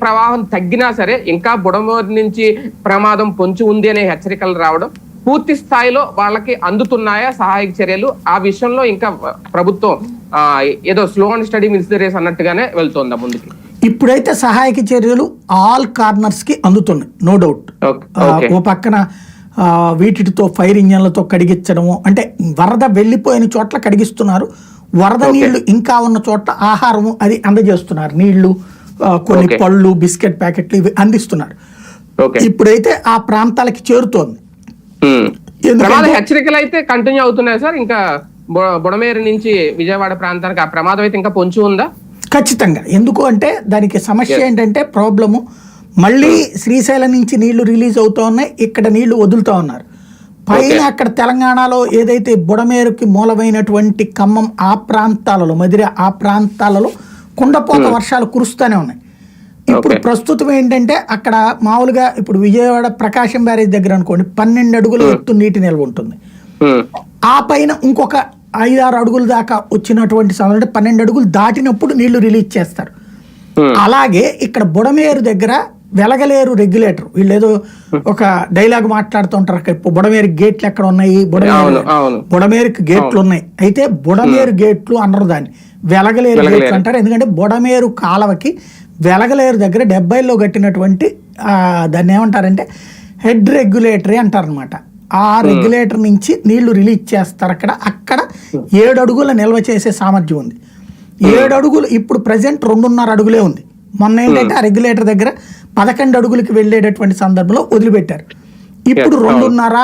ప్రవాహం తగ్గినా సరే ఇంకా బుడమూరు నుంచి ప్రమాదం పొంచి ఉంది అనే హెచ్చరికలు రావడం పూర్తి స్థాయిలో వాళ్ళకి అందుతున్నాయా సహాయక చర్యలు? ఆ విషయంలో ఇంకా ప్రభుత్వం ఏదో slow and steady wins race అన్నట్టుగానే వెళ్తోందా ముందుకి? ఇప్పుడైతే సహాయక చర్యలు ఆల్ కార్నర్స్కి అందుతున్నాయి నో డౌట్ ఓ పక్కన ఆ, వీటితో ఫైర్ ఇంజన్లతో కడిగించడము అంటే వరద వెళ్ళిపోయిన చోట్ల కడిగిస్తున్నారు వరద. నీళ్ళు ఇంకా ఉన్న చోట్ల ఆహారము అది అందజేస్తున్నారు నీళ్ళు కొన్ని. పళ్ళు బిస్కెట్ ప్యాకెట్లు ఇవి అందిస్తున్నారు ఇప్పుడైతే ఆ ప్రాంతాలకి చేరుతోంది. ప్రమాద హెచ్చరికలు అయితే కంటిన్యూ అవుతున్నాయి సార్. ఇంకా బుడమేరు నుంచి విజయవాడ ప్రాంతానికి ఆ ప్రమాదం అయితే ఇంకా పొంచి ఉందా? ఖచ్చితంగా. ఎందుకు అంటే దానికి సమస్య. ఏంటంటే ప్రాబ్లము. మళ్ళీ శ్రీశైలం నుంచి నీళ్ళు రిలీజ్ అవుతూ ఉన్నాయి. ఇక్కడ నీళ్ళు వదులుతూ ఉన్నారు. పైన. అక్కడ తెలంగాణలో ఏదైతే బుడమేరుకి మూలమైనటువంటి ఖమ్మం ఆ ప్రాంతాలలో మదిర ఆ ప్రాంతాలలో కుండపోత వర్షాలు కురుస్తూనే ఉన్నాయి. ఇప్పుడు. ప్రస్తుతం ఏంటంటే అక్కడ మామూలుగా ఇప్పుడు విజయవాడ ప్రకాశం బ్యారేజ్ దగ్గర అనుకోండి పన్నెండు అడుగుల ఎత్తు నీటి నిల్వ ఉంటుంది. ఉమ్. ఆ పైన ఇంకొక ఐదారు అడుగుల దాకా వచ్చినటువంటి సమయంలో అంటే పన్నెండు అడుగులు దాటినప్పుడు నీళ్ళు రిలీజ్ చేస్తారు. అలాగే ఇక్కడ బుడమేరు దగ్గర వెలగలేరు రెగ్యులేటర్ వీళ్ళు ఏదో ఒక డైలాగ్ మాట్లాడుతుంటారు అక్కడ ఇప్పుడు బుడమేరు గేట్లు ఎక్కడ ఉన్నాయి? బుడమేరు బుడమేరుకి గేట్లు ఉన్నాయి. అయితే బుడమేరు గేట్లు అనరు దాన్ని. వెలగలేరు అంటారు. ఎందుకంటే బుడమేరు కాలవకి వెలగలేరు దగ్గర డెబ్బైలో కట్టినటువంటి దాన్ని ఏమంటారంటే హెడ్ రెగ్యులేటరీ అంటారనమాట ఆ రెగ్యులేటర్ నుంచి నీళ్ళు రిలీజ్ చేస్తారు అక్కడ. అక్కడ ఏడు అడుగుల నిల్వ చేసే సామర్థ్యం ఉంది. ఏడు అడుగులు ఇప్పుడు ప్రజెంట్ రెండున్నర అడుగులే ఉంది. మొన్న ఏంటంటే ఆ రెగ్యులేటర్ దగ్గర పదకొండు అడుగులకి వెళ్ళేటటువంటి సందర్భంలో వదిలిపెట్టారు. ఇప్పుడు. రెండున్నర